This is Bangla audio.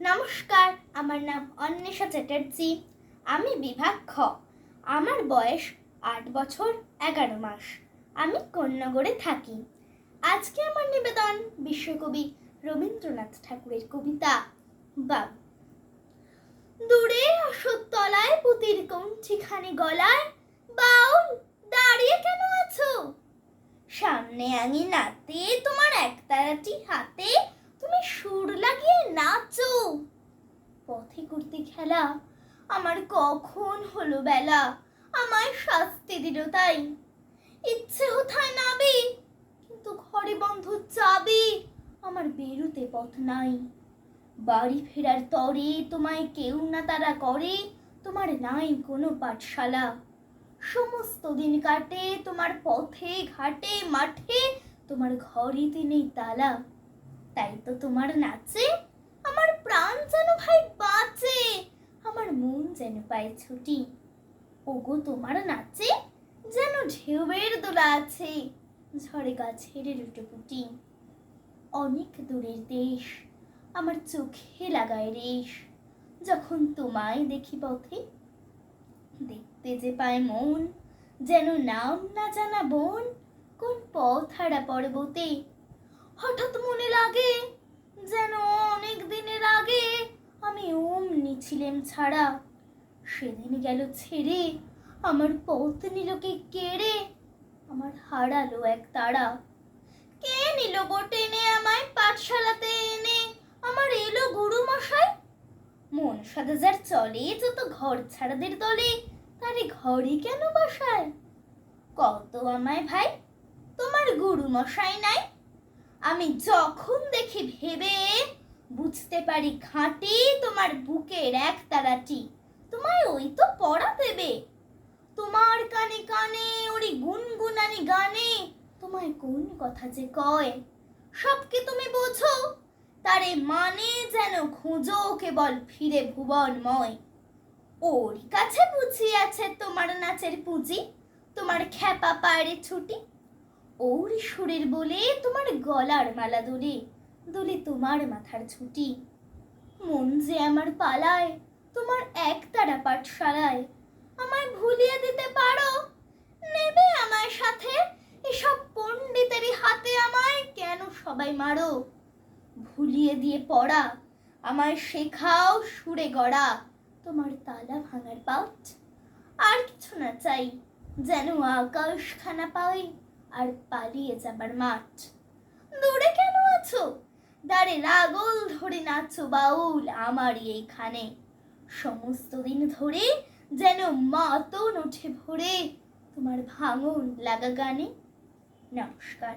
নমস্কার, আমার নাম অন্বেষা চ্যাটার্জি। আমি বিভাগ খ। আমার বয়স আট বছর, এগারো মাস। আমি কন্যাগড়ে থাকি। আজকে আমার নিবেদন বিশ্বকবি রবীন্দ্রনাথ ঠাকুরের কবিতা বা দূরে অশ্বতলায় পুতির কঞ্চিখানি গলায় বাউল দাঁড়িয়ে কেন আছো? সামনে আঙি নাতে তোমার একতারাটি হাতে, তুমি সুর লাগিয়ে নাচো পথে করতে খেলা আমার কখন হলো বেলা? আমায় শাস্তি দিল তাই। ইচ্ছে হোথায় নাবি, কিন্তু ঘরে বন্ধ চাবি আমার বেরুতে পথ নাই। বাড়ি ফেরার তরে তোমায় কেউ না তারা করে, তোমার নাই কোনো পাঠশালা। সমস্ত দিন কাটে, তোমার পথে ঘাটে মাঠে, তোমার ঘরেতে নেই তালা। তাই তো তোমার নাচে আমার প্রাণ যেন ভাই বাঁচে আমার মন যেন পায় ছুটি। ওগো, তোমার নাচে যেন ঢেউয়ের দোলা আছে, ঝড়ে গাছের লুটোপুটি অনেক দূরের দেশ আমার চোখে লাগায় রেশ, যখন তোমায় দেখি পথে। দেখতে যে পায় মন, যেন নাম না জানা বোন, কোন পথ হারা পর্বতে। হঠাৎ মনে লাগে, যেন অনেক দিনের আগে আমি অমনি ছিলাম ছাড়া। সেদিন গেল ছেড়ে, আমার পথ নিলকে কেড়ে আমার হারালো এক তারা। কে নিল টেনে আমায় পাঠশালাতে এনে? আমার এলো গুরু মশাই মন সাদাজার চলে, যত ঘর ছাড়াদের দলে, তারে ঘরে কেন বসায়? কত আমায় ভাই, তোমার গুরু মশাই নাই? আমি যখন দেখি ভেবে, বুঝতে পারি খাঁটি তোমার বুকের এক তারাটি। তোমায় ওই তো পড়া দেবে। তোমার কানে কানে, ওরি গুনগুনানি গানে, তোমায় কোন কথা যে কয়? সবকে তুমি বোঝো? তারে মানে যেন খুঁজো কেবল ফিরে ভুবনময়। ওর কাছে বুঝি আছে তোমার নাচের পুঁজি, তোমার খ্যাপা পায়ের ছুটি। ওর সুরের বলে তোমার গলার মালা দোলে দোলে তোমার মাথার ছুটি। মন যে আমার পালায় তোমার এক তারা পাঠশালায়। আমায় ভুলিয়ে দিতে পারো? নেবে আমায় সাথে? এসব পণ্ডিতেরই হাতে আমায় কেন সবাই মারো? ভুলিয়ে দিয়ে পড়া, আমায় শেখাও সুরে গড়া। তোমার তালা ভাঙার পাঠ, আর কিছু না চাই। যেন আকাশ খানা পাই, আর পালিয়ে যাবার মাঠ। দূরে কেন আছো? দাঁড়ে রাগল ধরে নাচো বাউল, আমারই এইখানে। সমস্ত দিন ধরে যেন মাতন ওঠে ভরে তোমার ভাঙন লাগা গানে। নমস্কার।